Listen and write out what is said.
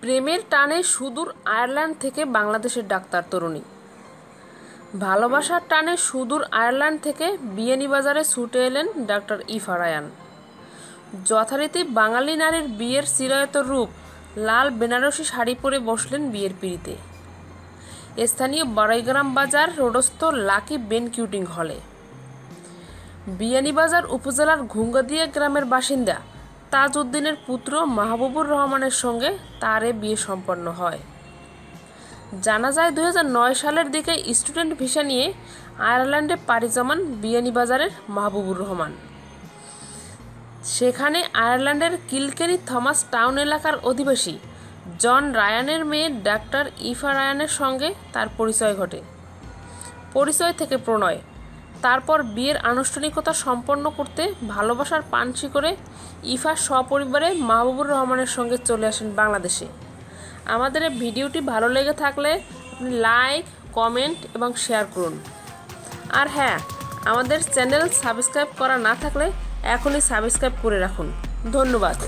প্রেমের টানে সুদূর আয়ারল্যান্ড থেকে বাংলাদেশের ডাক্তার তরুণী। ভালোবাসার টানে সুদূর আয়ারল্যান্ড থেকে বিয়ানীবাজারে ছুটে এলেন ডাক্তার ইফারায়ান যথারীতি বাঙালি নারীর বিয়ের চিরায়ত রূপ লাল বেনারসি শাড়ি পরে বসলেন বিয়ের পিড়িতে। স্থানীয় বারাইগ্রাম বাজার রোডস্থ লাকি বেন কিউটিং হলে বিয়ানীবাজার উপজেলার ঘুঙ্গাদিয়া গ্রামের বাসিন্দা তাজ উদ্দিনের পুত্র মাহবুবুর রহমানের সঙ্গে তারে বিয়ে সম্পন্ন হয়। জানা যায় দুই হাজার নয় সালের দিকে স্টুডেন্ট ভিসা নিয়ে আয়ারল্যান্ডে পাড়ি জমান বিয়ানীবাজারের মাহবুবুর রহমান। সেখানে আয়ারল্যান্ডের কিলকেরি থমাস টাউন এলাকার অধিবাসী জন রায়ানের মেয়ে ডাক্তার ইফা রায়ানের সঙ্গে তার পরিচয় ঘটে। পরিচয় থেকে প্রণয় তারপর বিয়ের আনুষ্ঠানিকতা সম্পন্ন করতে ভালোবাসার পানসি করে ইফা সপরিবারে মাহবুবুর রহমানের সঙ্গে চলে আসেন বাংলাদেশে। আমাদের এই ভিডিওটি ভালো লেগে থাকলে আপনি লাইক, কমেন্ট এবং শেয়ার করুন। আর হ্যাঁ আমাদের চ্যানেল সাবস্ক্রাইব করা না থাকলে এখনই সাবস্ক্রাইব করে রাখুন। ধন্যবাদ।